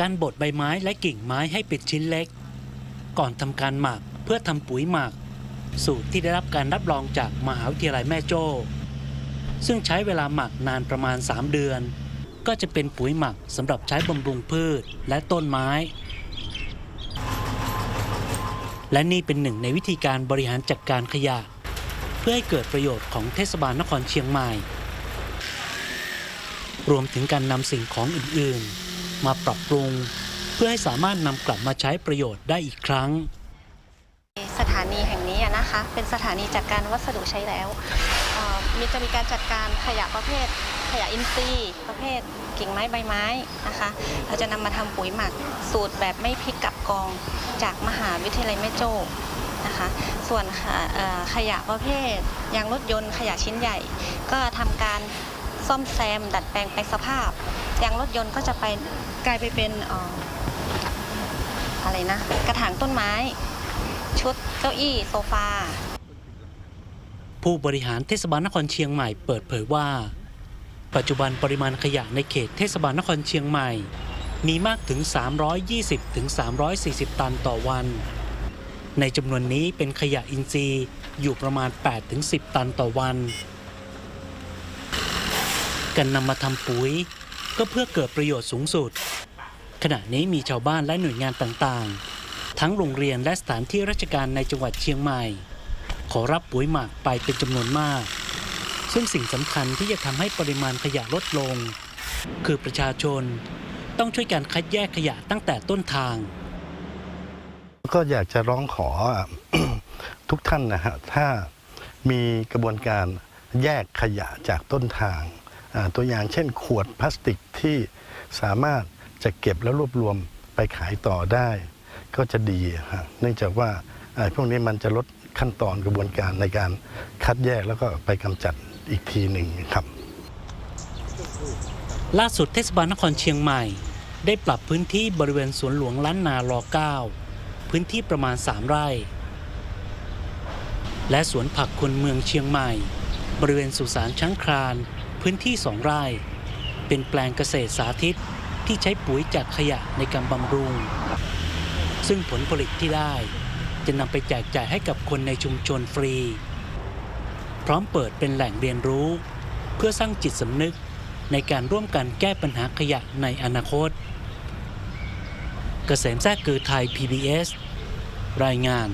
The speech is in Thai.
การบดใบไม้และกิ่งไม้ให้เป็นชิ้นเล็ก ก่อนทำการหมักเพื่อทำปุ๋ยหมัก สูตรที่ได้รับการรับรองจากมหาวิทยาลัยแม่โจ้ ซึ่งใช้เวลาหมักนานประมาณ 3 เดือน ก็จะเป็นปุ๋ยหมักสำหรับใช้บำรุงพืชและต้นไม้ และนี่เป็นหนึ่งในวิธีการบริหารจัดการขยะ เพื่อให้เกิดประโยชน์ของเทศบาลนครเชียงใหม่ รวมถึงการนำสิ่งของอื่นๆ มาปรับปรุง เพื่อให้สามารถนำกลับมาใช้ประโยชน์ได้อีกครั้ง สถานีแห่งนี้นะคะ เป็นสถานีจัดการวัสดุใช้แล้วมีจะมีการจัดการขยะประเภทขยะอินทรีย์ประเภทกิ่งไม้ใบไม้นะคะ เราจะนำมาทำปุ๋ยหมักสูตรแบบไม่พลิกกลับกองจากมหาวิทยาลัยแม่โจ้นะคะ ส่วนขยะประเภทยางรถยนต์ขยะชิ้นใหญ่ ก็ทำการ ซ่อมแซม ดัดแปลงแปสภาพยางรถยนต์ก็จะไปกลายไปเป็นอะไรนะ กระถางต้นไม้ ชุดเก้าอี้โซฟา ผู้บริหารเทศบาลนครเชียงใหม่เปิดเผยว่า ปัจจุบันปริมาณขยะในเขตเทศบาลนครเชียงใหม่ มีมากถึง 320ถึง340 ตันต่อวัน ในจำนวนนี้เป็นขยะอินทรีย์อยู่ประมาณ8ถึง10 ตันต่อวัน การนำมาทำปุ๋ย ก็เพื่อเกิดประโยชน์สูงสุด ขณะนี้มีชาวบ้านและหน่วยงานต่างๆ ทั้งโรงเรียนและสถานที่ราชการในจังหวัดเชียงใหม่ ขอรับปุ๋ยหมักไปเป็นจำนวนมาก ซึ่งสิ่งสำคัญที่จะทำให้ปริมาณขยะลดลง คือประชาชนต้องช่วยกันคัดแยกขยะตั้งแต่ต้นทาง ก็อยากจะร้องขอทุกท่านนะฮะถ้ามีกระบวนการแยกขยะจากต้นทาง ตัวอย่างเช่นขวดพลาสติกที่สามารถจะเก็บแล้วรวบรวมไปขายต่อได้ ก็จะดีเนื่องจากว่าอ่าพวกนี้มันจะลดขั้นตอนกระบวนการในการคัดแยกแล้วก็ไปกำจัดอีกทีหนึ่งครับ ล่าสุดเทศบาลนครเชียงใหม่ ได้ปรับพื้นที่บริเวณสวนหลวงล้านนารอ9พื้นที่ประมาณ 3 ไร่ และสวนผักคนเมืองเชียงใหม่ บริเวณสุสานช้างคราน พื้นที่2ไร่เป็นแปลงเกษตรสาธิตที่ใช้ปุ๋ยจากขยะในการบำรุง ซึ่งผลผลิตที่ได้จะนำไปแจกจ่ายให้กับคนในชุมชนฟรี พร้อมเปิดเป็นแหล่งเรียนรู้ เพื่อสร้างจิตสำนึกในการร่วมกันแก้ปัญหาขยะในอนาคต เกษมแท้กือไทย PBS รายงาน